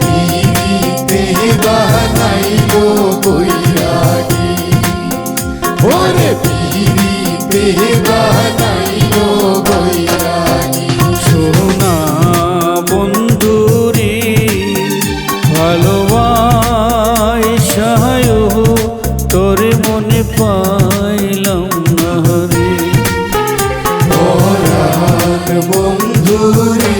পিড়িতে বানাইলো বৈরাগী ওরে পিড়িতে বানাইলো বৈরাগী সোনা বন্ধুরে ভালোবাসায় তোর মনে পাইলাম না রে। বন্ধুরে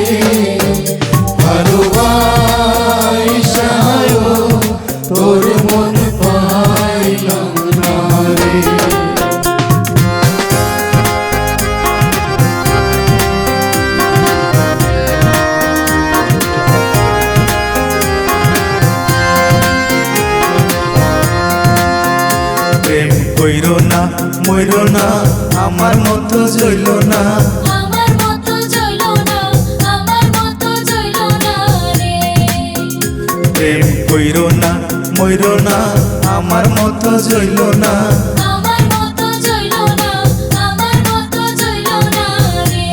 প্রেম কইর না মইর না আমার মতো জইল না। আমার মতো জইল না আমার মতো জইল না রে। প্রেম কইর না মইর না আমার মতো জইল না। আমার মতো জইল না আমার মতো জইল না রে।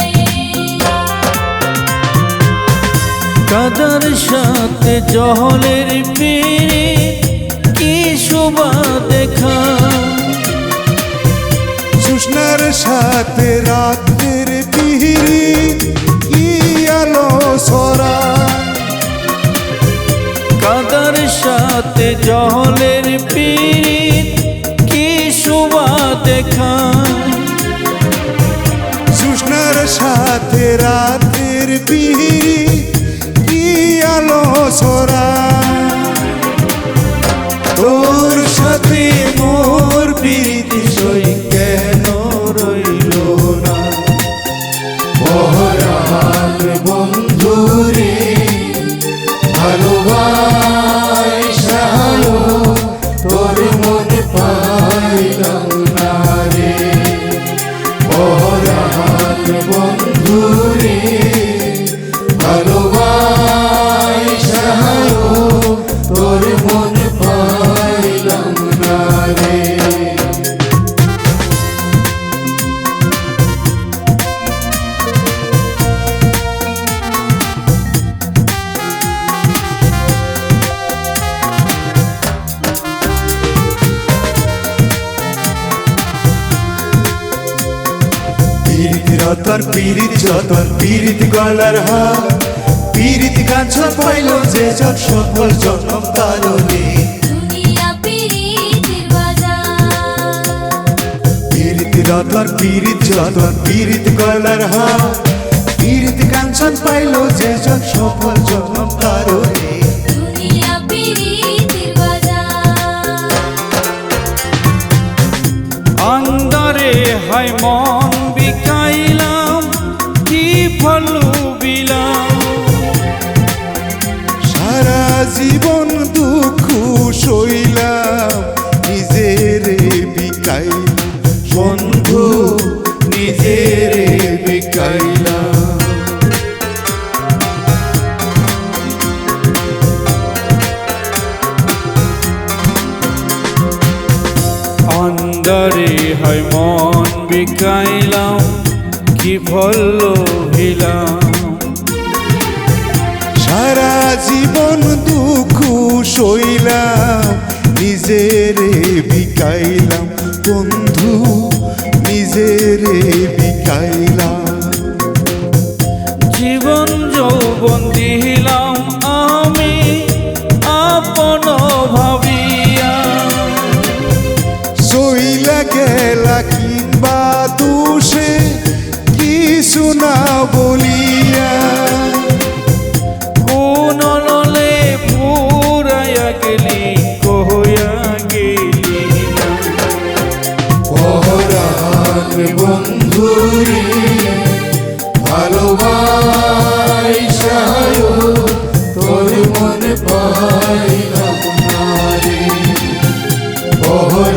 কাদার সাথে জহলের পিড়ি কি শোভা দেখা? সুষ্ণার সাথে রাতের পিহিরি কি আলো সরা কাদার সাথে জহলের পিড়ি কি শোভা দেখা? সুষ্ণার সাথে রাতের পিহিরি কি আলো সরা বন্ধুরে রতন পীড়িত যতন পীড়িত গলার হার। পীড়িত কাঞ্চন পাইল যে জন সকল জনম পিরিতির বাজার। পীড়িত রতন পীড়িত গলার হার। পীড়িত কাঞ্চন পাইল যে জন সকল জনম বাজার। আন্দারে হাই মন আন্দারে হাই মন বিকাইলাম কি ফল ভিলাম সারা জীবন দুঃখ সইলাম নিজের বিকাইলাম। বন্ধু নিজের বিকাইলাম। জীবন যৌবন দিলাম কইলা গেলা কিংবা দুষে কিছু না বলিয়া। কোনলে পুরাইয়া গেলি তোর মন পাই না পহর